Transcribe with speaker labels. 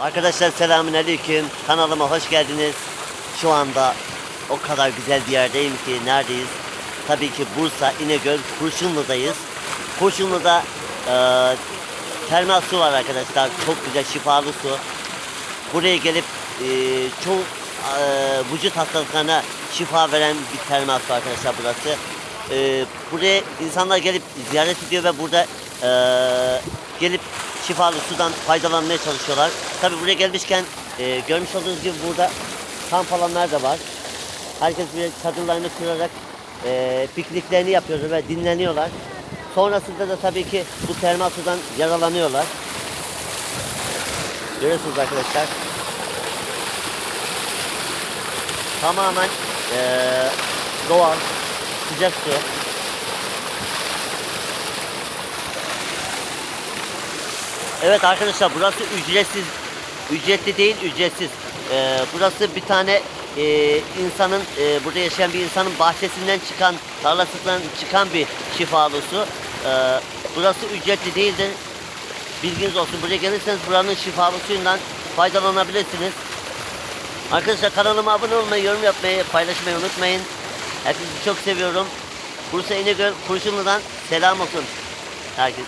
Speaker 1: Arkadaşlar selamünaleyküm. Kanalıma hoş geldiniz. Şu anda o kadar güzel bir yerdeyim ki neredeyiz? Tabii ki Bursa İnegöl Kurşunlu'dayız. Kurşunlu'da e, termal su var arkadaşlar. Çok güzel şifalı su. Buraya gelip e, çoğu e, vücut hastalıklarına şifa veren bir termal su arkadaşlar burası. E, buraya insanlar gelip ziyaret ediyor ve burada e, gelip şifalı sudan faydalanmaya çalışıyorlar. Tabi buraya gelmişken e, görmüş olduğunuz gibi burada kamp alanlar da var. Herkes bir çadırlarını kurarak e, pikniklerini yapıyor ve dinleniyorlar. Sonrasında da tabii ki bu termal sudan yaralanıyorlar. Görüyorsunuz arkadaşlar. Tamamen eee, doğal, sıcak su. Evet arkadaşlar burası ücretsiz, ücretli değil ücretsiz. Eee, burası bir tane eee, insanın, eee, burada yaşayan bir insanın bahçesinden çıkan, tarlasından çıkan bir şifalı su. Eee, burası ücretli değildir. Bilginiz olsun. Buraya gelirseniz buranın şifalı suyundan faydalanabilirsiniz. Arkadaşlar kanalıma abone olmayı, yorum yapmayı, paylaşmayı unutmayın. Hepinizi çok seviyorum. Bursa İnegöl Kurşunlu'dan selam olsun. Herkes.